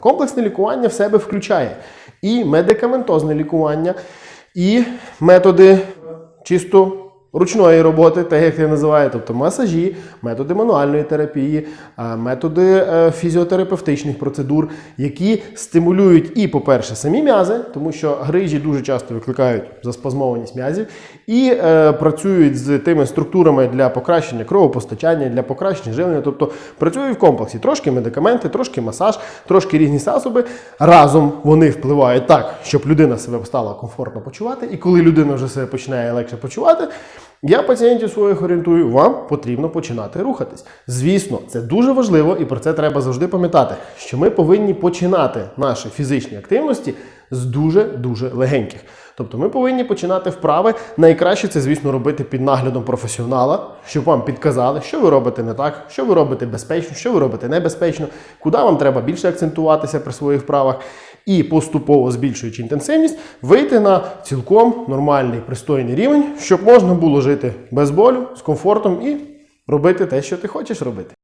Комплексне лікування в себе включає і медикаментозне лікування, і методи чисто ручної роботи, так як я називаю, тобто масажі, методи мануальної терапії, е, методи е, фізіотерапевтичних процедур, які стимулюють і, по-перше, самі м'язи, тому що грижі дуже часто викликають заспазмованість м'язів, і е, працюють з тими структурами для покращення кровопостачання, для покращення живлення, тобто працюють в комплексі. Трошки медикаменти, трошки масаж, трошки різні засоби. Разом вони впливають так, щоб людина себе стала комфортно почувати. І коли людина вже себе починає легше почувати, я пацієнтів своїх орієнтую, вам потрібно починати рухатись. Звісно, це дуже важливо, і про це треба завжди пам'ятати, що ми повинні починати наші фізичні активності з дуже дуже легеньких. Тобто ми повинні починати вправи. Найкраще це, звісно, робити під наглядом професіонала, щоб вам підказали, що ви робите не так, що ви робите безпечно, що ви робите небезпечно, куди вам треба більше акцентуватися при своїх вправах, і поступово збільшуючи інтенсивність, вийти на цілком нормальний пристойний рівень, щоб можна було жити без болю, з комфортом і робити те, що ти хочеш робити.